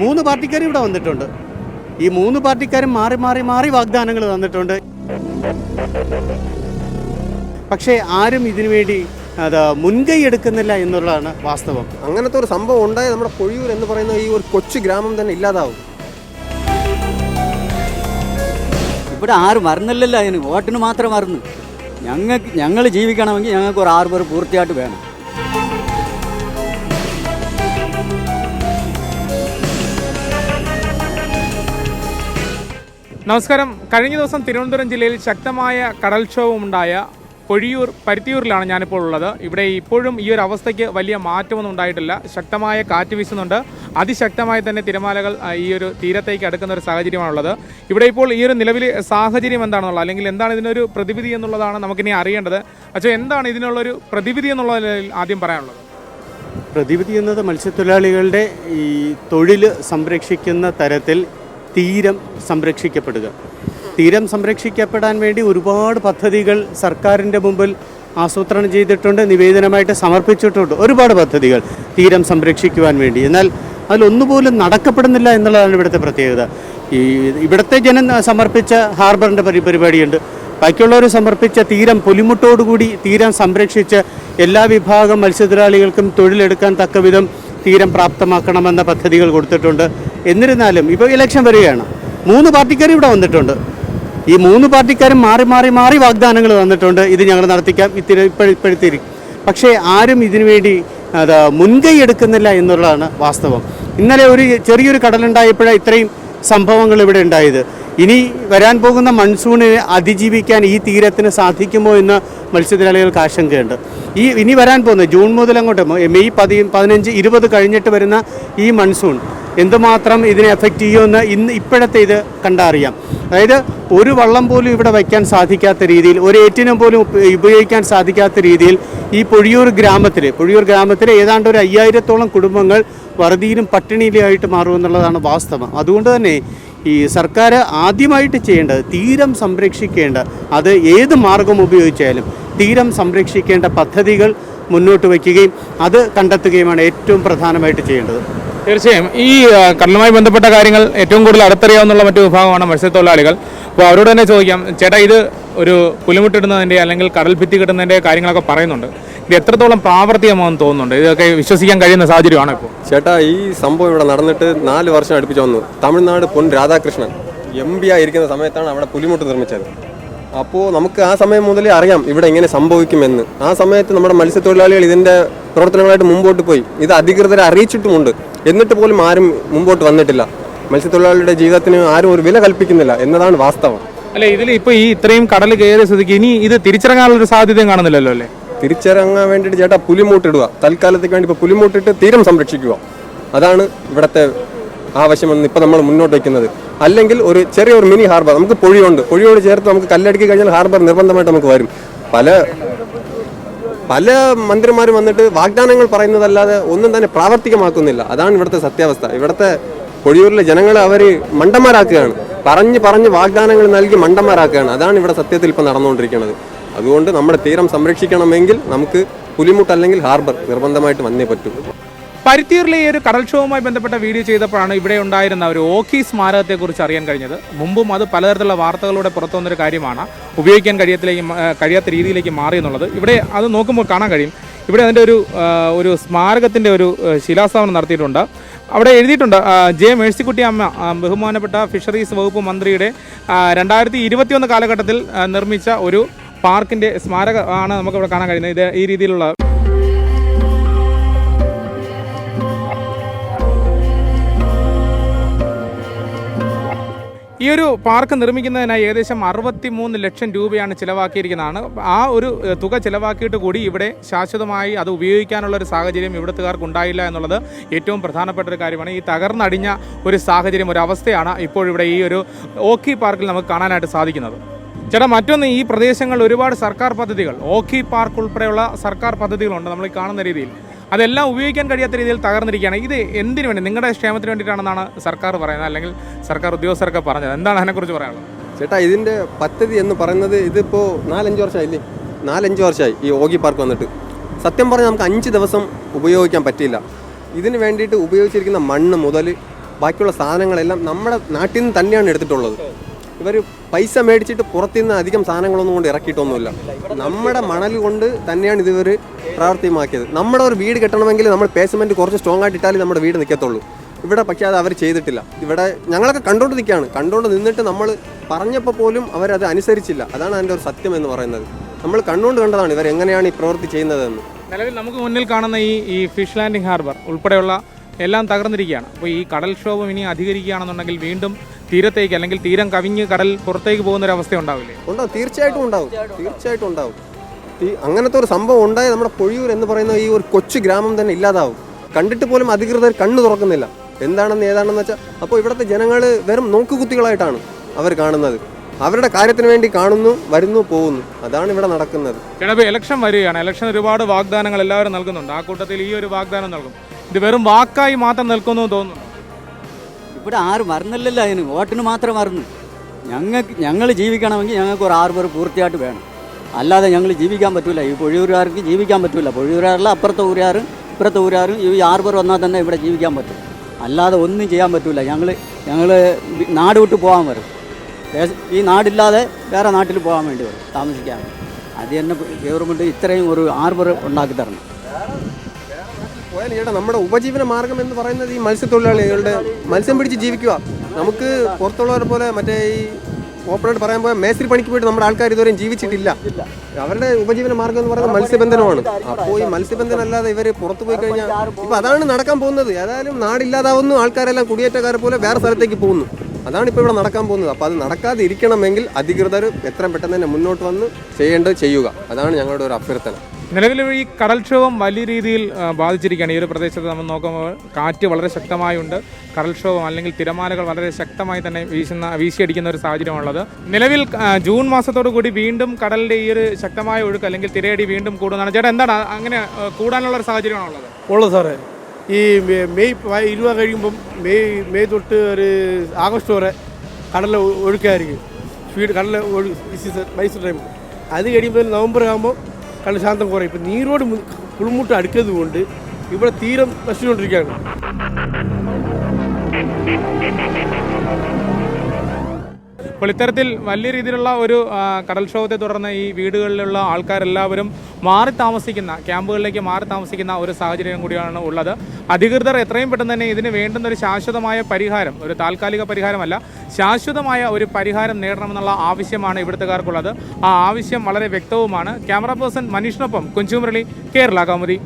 മൂന്ന് പാർട്ടിക്കാർ ഇവിടെ വന്നിട്ടുണ്ട്. ഈ മൂന്ന് പാർട്ടിക്കാരും മാറി മാറി മാറി വാഗ്ദാനങ്ങൾ തന്നിട്ടുണ്ട്. പക്ഷേ ആരും ഇതിനു വേണ്ടി അത് മുൻകൈ എടുക്കുന്നില്ല എന്നുള്ളതാണ് വാസ്തവം. അങ്ങനത്തെ ഒരു സംഭവം ഉണ്ടായ നമ്മുടെ കൊഴിയൂർ എന്ന് പറയുന്ന ഈ ഒരു കൊച്ചു ഗ്രാമം തന്നെ ഇല്ലാതാവും. ഇവിടെ ആരും മറന്നില്ലല്ലോ അതിന്. വോട്ടിന് മാത്രം മറന്നു. ഞങ്ങൾക്ക് ഞങ്ങൾ ജീവിക്കണമെങ്കിൽ ഞങ്ങൾക്ക് ഒരു ആറ് പേർ പൂർത്തിയായിട്ട് വേണം. നമസ്കാരം. കഴിഞ്ഞ ദിവസം തിരുവനന്തപുരം ജില്ലയിൽ ശക്തമായ കടൽക്ഷോഭം കടൽക്ഷോഭമുണ്ടായ പൊഴിയൂർ പരുത്തിയൂരിലാണ് ഞാനിപ്പോൾ ഉള്ളത്. ഇവിടെ ഇപ്പോഴും ഈ ഒരു അവസ്ഥയ്ക്ക് വലിയ മാറ്റമൊന്നും ഉണ്ടായിട്ടില്ല. ശക്തമായ കാറ്റ് വീശുന്നുണ്ട്. അതിശക്തമായി തന്നെ തിരമാലകൾ ഈ ഒരു തീരത്തേക്ക് അടുക്കുന്ന ഒരു സാഹചര്യമാണുള്ളത്. ഇവിടെ ഇപ്പോൾ ഈ ഒരു നിലവിലെ സാഹചര്യം എന്താണെന്നുള്ളത് അല്ലെങ്കിൽ എന്താണ് ഇതിനൊരു പ്രതിവിധി എന്നുള്ളതാണ് നമുക്കിനി അറിയേണ്ടത്. അച്ഛൻ എന്താണ് ഇതിനുള്ളൊരു പ്രതിവിധി എന്നുള്ളതിൽ ആദ്യം പറയാനുള്ളത്? പ്രതിവിധി എന്നത് മത്സ്യത്തൊഴിലാളികളുടെ ഈ തൊഴിൽ സംരക്ഷിക്കുന്ന തരത്തിൽ തീരം സംരക്ഷിക്കപ്പെടുക. തീരം സംരക്ഷിക്കപ്പെടാൻ വേണ്ടി ഒരുപാട് പദ്ധതികൾ സർക്കാരിന്റെ മുമ്പിൽ ആസൂത്രണം ചെയ്തിട്ടുണ്ട് നിവേദനമായിട്ട് സമർപ്പിച്ചിട്ടുണ്ട്. ഒരുപാട് പദ്ധതികൾ തീരം സംരക്ഷിക്കുവാൻ വേണ്ടി. എന്നാൽ അതിലൊന്നുപോലും നടക്കപ്പെടുന്നില്ല എന്നുള്ളതാണ് ഇവിടുത്തെ പ്രത്യേകത. ഈ ഇവിടുത്തെ ജനം സമർപ്പിച്ച ഹാർബറിന്റെ പരി പരിപാടിയുണ്ട്. ബാക്കിയുള്ളവർ സമർപ്പിച്ച തീരം പുലിമുട്ടോടുകൂടി തീരം സംരക്ഷിച്ച് എല്ലാ വിഭാഗം മത്സ്യത്തൊഴിലാളികൾക്കും തൊഴിലെടുക്കാൻ തക്കവിധം തീരം പ്രാപ്തമാക്കണമെന്ന പദ്ധതികൾ കൊടുത്തിട്ടുണ്ട്. എന്നിരുന്നാലും ഇപ്പോൾ ഇലക്ഷൻ വരികയാണ്. മൂന്ന് പാർട്ടിക്കാർ ഇവിടെ വന്നിട്ടുണ്ട്. ഈ മൂന്ന് പാർട്ടിക്കാരും മാറി മാറി മാറി വാഗ്ദാനങ്ങൾ തന്നിട്ടുണ്ട്. ഇത് ഞങ്ങൾ നടത്തിക്കാം ഇത്തിരി ഇപ്പോഴത്തിരി. പക്ഷേ ആരും ഇതിനു വേണ്ടി അത് മുൻകൈ എടുക്കുന്നില്ല എന്നുള്ളതാണ് വാസ്തവം. ഇന്നലെ ഒരു ചെറിയൊരു കടലുണ്ടായപ്പോഴാണ് ഇത്രയും സംഭവങ്ങൾ ഇവിടെ ഉണ്ടായത്. ഇനി വരാൻ പോകുന്ന മൺസൂണിനെ അതിജീവിക്കാൻ ഈ തീരത്തിന് സാധിക്കുമോ എന്ന് മത്സ്യത്തൊഴിലാളികൾക്ക് ആശങ്കയുണ്ട്. ഈ ഇനി വരാൻ പോകുന്ന ജൂൺ മുതൽ അങ്ങോട്ട് മെയ് പതി പതിനഞ്ച് ഇരുപത് കഴിഞ്ഞിട്ട് വരുന്ന ഈ മൺസൂൺ എന്തുമാത്രം ഇതിനെ എഫക്റ്റ് ചെയ്യുമെന്ന് ഇന്ന് ഇപ്പോഴത്തെ ഇത് കണ്ടറിയാം. അതായത് ഒരു വള്ളം പോലും ഇവിടെ വയ്ക്കാൻ സാധിക്കാത്ത രീതിയിൽ ഒരു ഏറ്റിനും പോലും ഉപയോഗിക്കാൻ സാധിക്കാത്ത രീതിയിൽ ഈ പൊഴിയൂർ ഗ്രാമത്തിൽ പൊഴിയൂർ ഗ്രാമത്തിൽ ഏതാണ്ട് ഒരു അയ്യായിരത്തോളം കുടുംബങ്ങൾ വറുതിയിലും പട്ടിണിയിലുമായിട്ട് മാറുമെന്നുള്ളതാണ് വാസ്തവം. അതുകൊണ്ട് തന്നെ ഈ സർക്കാർ ആദ്യമായിട്ട് ചെയ്യേണ്ടത് തീരം സംരക്ഷിക്കേണ്ട അത് ഏത് മാർഗം ഉപയോഗിച്ചാലും തീരം സംരക്ഷിക്കേണ്ട പദ്ധതികൾ മുന്നോട്ട് വയ്ക്കുകയും അത് കണ്ടെത്തുകയുമാണ് ഏറ്റവും പ്രധാനമായിട്ട് ചെയ്യേണ്ടത്. തീർച്ചയായും. ഈ കടലുമായി ബന്ധപ്പെട്ട കാര്യങ്ങൾ ഏറ്റവും കൂടുതൽ അടുത്തറിയാവുന്ന മറ്റു വിഭാഗമാണ് മത്സ്യത്തൊഴിലാളികൾ. അപ്പോൾ അവരോട് തന്നെ ചോദിക്കാം ചേട്ടാ ഇത് ഒരു പുലിമുട്ടിടുന്നതിന്റെ അല്ലെങ്കിൽ കടൽ ഭിത്തി കിട്ടുന്നതിന്റെ കാര്യങ്ങളൊക്കെ പറയുന്നുണ്ട്. ഇത് എത്രത്തോളം പ്രാവർത്തികമാണെന്ന് തോന്നുന്നുണ്ട്? ഇതൊക്കെ വിശ്വസിക്കാൻ കഴിയുന്ന സാഹചര്യമാണ് ഇപ്പോൾ. ചേട്ടാ ഈ സംഭവം ഇവിടെ നടന്നിട്ട് നാല് വർഷം അടുപ്പിച്ച് വന്നു. തമിഴ്നാട് പൊൻ രാധാകൃഷ്ണൻ എം പി ആയിരിക്കുന്ന സമയത്താണ് അവിടെ പുലിമുട്ട് നിർമ്മിച്ചത്. അപ്പോൾ നമുക്ക് ആ സമയം മുതലേ അറിയാം ഇവിടെ എങ്ങനെ സംഭവിക്കുമെന്ന്. ആ സമയത്ത് നമ്മുടെ മത്സ്യത്തൊഴിലാളികൾ ഇതിന്റെ പ്രവർത്തനങ്ങളായിട്ട് മുമ്പോട്ട് പോയി. ഇത് അധികൃതരെ അറിയിച്ചിട്ടുമുണ്ട്. എന്നിട്ട് പോലും ആരും മുമ്പോട്ട് വന്നിട്ടില്ല. മത്സ്യത്തൊഴിലാളിയുടെ ജീവിതത്തിന് ആരും ഒരു വില കൽപ്പിക്കുന്നില്ല എന്നതാണ് വാസ്തവം. അല്ലെ ഇതിൽ ഇപ്പോൾ ഈ ഇത്രയും കടൽ കയറിയ സ്ഥിതിക്ക് ഇനി ഇത് തിരിച്ചിറങ്ങാനുള്ള സാധ്യത സാധ്യതയും കാണുന്നില്ലല്ലോ അല്ലേ? തിരിച്ചിറങ്ങാൻ വേണ്ടിയിട്ട് ചേട്ടാ പുലിമൂട്ടിടുക. തൽക്കാലത്തേക്ക് വേണ്ടി ഇപ്പോൾ പുലിമൂട്ടിട്ട് തീരം സംരക്ഷിക്കുക. അതാണ് ഇവിടുത്തെ ആവശ്യമെന്ന് ഇപ്പോൾ നമ്മൾ മുന്നോട്ട് വയ്ക്കുന്നത്. അല്ലെങ്കിൽ ഒരു ചെറിയ ഒരു മിനി ഹാർബർ നമുക്ക് പൊഴിയുണ്ട്. പൊഴിയോട് ചേർത്ത് നമുക്ക് കല്ലടുക്കി കഴിഞ്ഞാൽ ഹാർബർ നിർബന്ധമായിട്ട് നമുക്ക് വരും. പല പല മന്ത്രിമാരും വന്നിട്ട് വാഗ്ദാനങ്ങൾ പറയുന്നതല്ലാതെ ഒന്നും തന്നെ പ്രാവർത്തികമാക്കുന്നില്ല. അതാണ് ഇവിടുത്തെ സത്യാവസ്ഥ. ഇവിടുത്തെ പൊഴിയൂരിലെ ജനങ്ങളെ അവർ മണ്ടന്മാരാക്കുകയാണ്. പറഞ്ഞ് പറഞ്ഞ് വാഗ്ദാനങ്ങൾ നൽകി മണ്ടന്മാരാക്കുകയാണ്. അതാണ് ഇവിടെ സത്യത്തിൽ ഇപ്പം നടന്നുകൊണ്ടിരിക്കുന്നത്. അതുകൊണ്ട് നമ്മുടെ തീരം സംരക്ഷിക്കണമെങ്കിൽ നമുക്ക് പുലിമുട്ട് അല്ലെങ്കിൽ ഹാർബർ നിർബന്ധമായിട്ട് വന്നേ പറ്റൂ. പരുത്തിയൂരിലെ ഈ ഒരു കടൽക്ഷോഭവുമായി ബന്ധപ്പെട്ട വീഡിയോ ചെയ്തപ്പോഴാണ് ഇവിടെ ഉണ്ടായിരുന്ന ഒരു ഓഖി സ്മാരകത്തെക്കുറിച്ച് അറിയാൻ കഴിഞ്ഞത്. മുമ്പും അത് പലതരത്തിലുള്ള വാർത്തകളിലൂടെ പുറത്തു വന്നൊരു കാര്യമാണ്. ഉപയോഗിക്കാൻ കഴിയത്തിലേക്ക് കഴിയാത്ത രീതിയിലേക്ക് മാറി എന്നുള്ളത്. ഇവിടെ അത് നോക്കുമ്പോൾ കാണാൻ കഴിയും. ഇവിടെ അതിന്റെ ഒരു ഒരു സ്മാരകത്തിന്റെ ഒരു ശിലാസ്ഥാപനം നടത്തിയിട്ടുണ്ട്. അവിടെ എഴുതിയിട്ടുണ്ട് ജെ മേഴ്സിക്കുട്ടി അമ്മ ബഹുമാനപ്പെട്ട ഫിഷറീസ് വകുപ്പ് മന്ത്രിയുടെ രണ്ടായിരത്തി ഇരുപത്തിയൊന്ന് കാലഘട്ടത്തിൽ നിർമ്മിച്ച ഒരു പാർക്കിന്റെ സ്മാരകമാണ് നമുക്കിവിടെ കാണാൻ കഴിയുന്നത്. ഇത് ഈ രീതിയിലുള്ള ഈ ഒരു പാർക്ക് നിർമ്മിക്കുന്നതിനായി ഏകദേശം അറുപത്തി മൂന്ന് ലക്ഷം രൂപയാണ് ചിലവാക്കിയിരിക്കുന്നതാണ്. ആ ഒരു തുക ചിലവാക്കിയിട്ട് കൂടി ഇവിടെ ശാശ്വതമായി അത് ഉപയോഗിക്കാനുള്ള ഒരു സാഹചര്യം ഇവിടുത്തുകാർക്ക് ഉണ്ടായില്ല എന്നുള്ളത് ഏറ്റവും പ്രധാനപ്പെട്ട ഒരു കാര്യമാണ്. ഈ തകർന്നടിഞ്ഞ ഒരു സാഹചര്യം ഒരു അവസ്ഥയാണ് ഇപ്പോൾ ഇവിടെ ഈ ഒരു ഓക്കി പാർക്കിൽ നമുക്ക് കാണാനായിട്ട് സാധിക്കുന്നത്. ചേട്ടാ മറ്റൊന്ന് ഈ പ്രദേശങ്ങളിൽ ഒരുപാട് സർക്കാർ പദ്ധതികൾ ഓക്കി പാർക്ക് ഉൾപ്പെടെയുള്ള സർക്കാർ പദ്ധതികളുണ്ട് നമ്മൾ കാണുന്ന രീതിയിൽ. അതെല്ലാം ഉപയോഗിക്കാൻ കഴിയാത്ത രീതിയിൽ തകർന്നിരിക്കുകയാണ്. ഇത് എന്തിനു വേണ്ടി? നിങ്ങളുടെ ക്ഷേമത്തിന് വേണ്ടിയിട്ടാണെന്നാണ് സർക്കാർ പറയുന്നത് അല്ലെങ്കിൽ സർക്കാർ ഉദ്യോഗസ്ഥരൊക്കെ പറഞ്ഞത്. എന്താണ് അതിനെക്കുറിച്ച് പറയാനുള്ളത്? ചേട്ടാ ഇതിന്റെ പദ്ധതി എന്ന് പറയുന്നത് ഇതിപ്പോൾ നാലഞ്ച് വർഷമായില്ലേ? നാലഞ്ച് വർഷമായി ഈ ഓഗി പാർക്ക് വന്നിട്ട്. സത്യം പറഞ്ഞാൽ നമുക്ക് അഞ്ച് ദിവസം ഉപയോഗിക്കാൻ പറ്റിയില്ല. ഇതിന് വേണ്ടിയിട്ട് ഉപയോഗിച്ചിരിക്കുന്ന മണ്ണ് മുതൽ ബാക്കിയുള്ള സാധനങ്ങളെല്ലാം നമ്മുടെ നാട്ടിൽ നിന്ന് തന്നെയാണ് എടുത്തിട്ടുള്ളത്. ഇവർ പൈസ മേടിച്ചിട്ട് പുറത്തുനിന്ന് അധികം സാധനങ്ങളൊന്നും കൊണ്ട് ഇറക്കിയിട്ടൊന്നുമില്ല. നമ്മുടെ മണൽ കൊണ്ട് തന്നെയാണ് ഇതിവർ പ്രാവർത്തികമാക്കിയത്. നമ്മുടെ ഒരു വീട് കെട്ടണമെങ്കിൽ നമ്മൾ പേസ്മെന്റ് കുറച്ച് സ്ട്രോങ് ആയിട്ട് ഇട്ടാലേ നമ്മുടെ വീട് നിൽക്കത്തുള്ളൂ ഇവിടെ പക്ഷേ അത് അവർ ചെയ്തിട്ടില്ല. ഇവിടെ ഞങ്ങളൊക്കെ കണ്ടുകൊണ്ട് നിൽക്കുകയാണ് കണ്ടുകൊണ്ട് നിന്നിട്ട് നമ്മൾ പറഞ്ഞപ്പോൾ പോലും അവരത് അനുസരിച്ചില്ല. അതാണ് അതിന്റെ ഒരു സത്യം എന്ന് പറയുന്നത്. നമ്മൾ കണ്ടുകൊണ്ട് കണ്ടതാണ് ഇവർ എങ്ങനെയാണ് ഈ പ്രവൃത്തി ചെയ്യുന്നതെന്ന്. നിലവിൽ നമുക്ക് മുന്നിൽ കാണുന്ന ഈ ഈ ഫിഷ് ലാൻഡിംഗ് ഹാർബർ ഉൾപ്പെടെയുള്ള എല്ലാം തകർന്നിരിക്കുകയാണ്. അപ്പോൾ ഈ കടൽക്ഷോഭം ഇനി അധികരിക്കുകയാണെന്നുണ്ടെങ്കിൽ വീണ്ടും തീരത്തേക്ക് അല്ലെങ്കിൽ തീരം കവിഞ്ഞ് കടൽ പുറത്തേക്ക് പോകുന്ന ഒരു അവസ്ഥ ഉണ്ടാവില്ലേ ഉണ്ടാവും. തീർച്ചയായിട്ടും ഉണ്ടാവും. തീർച്ചയായിട്ടും ഉണ്ടാവും. ഈ അങ്ങനത്തെ ഒരു സംഭവം ഉണ്ടായ നമ്മുടെ പൊഴിയൂർ എന്ന് പറയുന്ന ഈ ഒരു കൊച്ചു ഗ്രാമം തന്നെ ഇല്ലാതാവും. കണ്ടിട്ട് പോലും അധികൃതർ കണ്ണു തുറക്കുന്നില്ല. എന്താണെന്ന് ഏതാണെന്ന് വെച്ചാൽ അപ്പോൾ ഇവിടുത്തെ ജനങ്ങൾ വെറും നോക്കുകുത്തികളായിട്ടാണ് അവർ കാണുന്നത്. അവരുടെ കാര്യത്തിന് വേണ്ടി കാണുന്നു വരുന്നു പോകുന്നു. അതാണ് ഇവിടെ നടക്കുന്നത്. ചിലപ്പോൾ ഇലക്ഷൻ വരികയാണ്. ഇലക്ഷൻ ഒരുപാട് വാഗ്ദാനങ്ങൾ എല്ലാവരും നൽകുന്നുണ്ട്. ആ കൂട്ടത്തിൽ ഈ ഒരു വാഗ്ദാനം നൽകും. ഇത് വെറും വാക്കായി മാത്രം നിൽക്കുന്നു തോന്നുന്നു. ഇവിടെ ആരും മറന്നില്ലല്ലോ അതിന്. വോട്ടിന് മാത്രം മറന്നു ഞങ്ങൾക്ക് ഞങ്ങൾ ജീവിക്കണമെങ്കിൽ ഞങ്ങൾക്ക് ഒരു ആറ് ആർബർ പൂർത്തിയായിട്ട് വേണം. അല്ലാതെ ഞങ്ങൾ ജീവിക്കാൻ പറ്റില്ല ഈ പൊഴിയൂരുകാർക്ക് ജീവിക്കാൻ പറ്റില്ല പൊഴിയൂരുകാരിൽ അപ്പുറത്തെ ഊരുകാരും ഇപ്പുറത്തെ ഊരുകാരും ഈ ആറ് പേർ വന്നാൽ തന്നെ ഇവിടെ ജീവിക്കാൻ പറ്റും. അല്ലാതെ ഒന്നും ചെയ്യാൻ പറ്റില്ല ഞങ്ങൾ ഞങ്ങൾ നാട് വിട്ട് പോകാൻ വരും. ഈ നാടില്ലാതെ വേറെ നാട്ടിൽ പോകാൻ വേണ്ടി വരും താമസിക്കാൻ അത് തന്നെ ഗവൺമെന്റ് ഇത്രയും ഒരു ആർബർ ഉണ്ടാക്കി തരണം. പോയാൽ ചേട്ടാ നമ്മുടെ ഉപജീവന മാർഗം എന്ന് പറയുന്നത് ഈ മത്സ്യത്തൊഴിലാളികളുടെ മത്സ്യം പിടിച്ച് ജീവിക്കുക. നമുക്ക് പുറത്തുള്ളവരെ പോലെ മറ്റേ ഈ ഓപ്പണായിട്ട് പറയാൻ പോയാൽ മേസ്ത്രി പണിക്ക് പോയിട്ട് നമ്മുടെ ആൾക്കാർ ഇതുവരെയും ജീവിച്ചിട്ടില്ല. അവരുടെ ഉപജീവന മാർഗം എന്ന് പറയുന്നത് മത്സ്യബന്ധനമാണ്. അപ്പോൾ ഈ മത്സ്യബന്ധനം അല്ലാതെ ഇവർ പുറത്തു പോയി കഴിഞ്ഞാൽ ഇപ്പൊ അതാണ് നടക്കാൻ പോകുന്നത്. ഏതായാലും നാടില്ലാതാവുന്നു. ആൾക്കാരെല്ലാം കുടിയേറ്റക്കാരെ പോലെ വേറെ സ്ഥലത്തേക്ക് പോകുന്നു. അതാണ് ഇപ്പോൾ ഇവിടെ നടക്കാൻ പോകുന്നത്. അപ്പോൾ അത് നടക്കാതെ ഇരിക്കണമെങ്കിൽ അധികൃതർ എത്രയും പെട്ടെന്ന് തന്നെ മുന്നോട്ട് വന്ന് ചെയ്യേണ്ടത് ചെയ്യുക. അതാണ് ഞങ്ങളുടെ ഒരു അഭ്യർത്ഥന. നിലവിൽ ഈ കടൽക്ഷോഭം വലിയ രീതിയിൽ ബാധിച്ചിരിക്കുകയാണ്. ഈ ഒരു പ്രദേശത്ത് നമ്മൾ നോക്കുമ്പോൾ കാറ്റ് വളരെ ശക്തമായുണ്ട്. കടൽക്ഷോഭം അല്ലെങ്കിൽ തിരമാലകൾ വളരെ ശക്തമായി തന്നെ വീശുന്ന വീശിയടിക്കുന്ന ഒരു സാഹചര്യമാണുള്ളത്. നിലവിൽ ജൂൺ മാസത്തോടു കൂടി വീണ്ടും കടലിന്റെ ഈ ഒരു ശക്തമായ ഒഴുക്ക് അല്ലെങ്കിൽ തിരയടി വീണ്ടും കൂടുന്നതാണ്. ചേട്ടാ എന്താണ് അങ്ങനെ കൂടാനുള്ള ഒരു സാഹചര്യമാണുള്ളത്? ഉള്ളത് സാറേ. ഈ മെയ് ഇരുപത് കഴിയുമ്പം മെയ് മെയ് തൊട്ട് ഒരു ആഗസ്റ്റ് വരെ കടലിൽ ഒഴുക്കായിരിക്കും. സ്പീഡ് കടലിൽ മൈസൂർ ടൈം അത് കഴിയുമ്പോൾ നവംബർ ആകുമ്പോൾ കടൽ ശാന്തം കുറയും. ഇപ്പം നീരോട് കുളിമുട്ട് അടുക്കുന്നത് കൊണ്ട് ഇവിടെ തീരം നശിച്ചുകൊണ്ടിരിക്കുകയാണ്. അപ്പോൾ ഇത്തരത്തിൽ വലിയ രീതിയിലുള്ള ഒരു കടൽക്ഷോഭത്തെ തുടർന്ന് ഈ വീടുകളിലുള്ള ആൾക്കാരെല്ലാവരും മാറി താമസിക്കുന്ന ക്യാമ്പുകളിലേക്ക് മാറി താമസിക്കുന്ന ഒരു സാഹചര്യം കൂടിയാണ് ഉള്ളത്. അധികൃതർ എത്രയും പെട്ടെന്ന് തന്നെ ഇതിന് വേണ്ടുന്ന ഒരു ശാശ്വതമായ പരിഹാരം ഒരു താൽക്കാലിക പരിഹാരമല്ല ശാശ്വതമായ ഒരു പരിഹാരം നേടണമെന്നുള്ള ആവശ്യമാണ് ഇവിടുത്തുകാർക്കുള്ളത്. ആ ആവശ്യം വളരെ വ്യക്തവുമാണ്. ക്യാമറ പേഴ്സൺ മനീഷിനൊപ്പം കുഞ്ചുമുരളി കേരള കൗമുദി.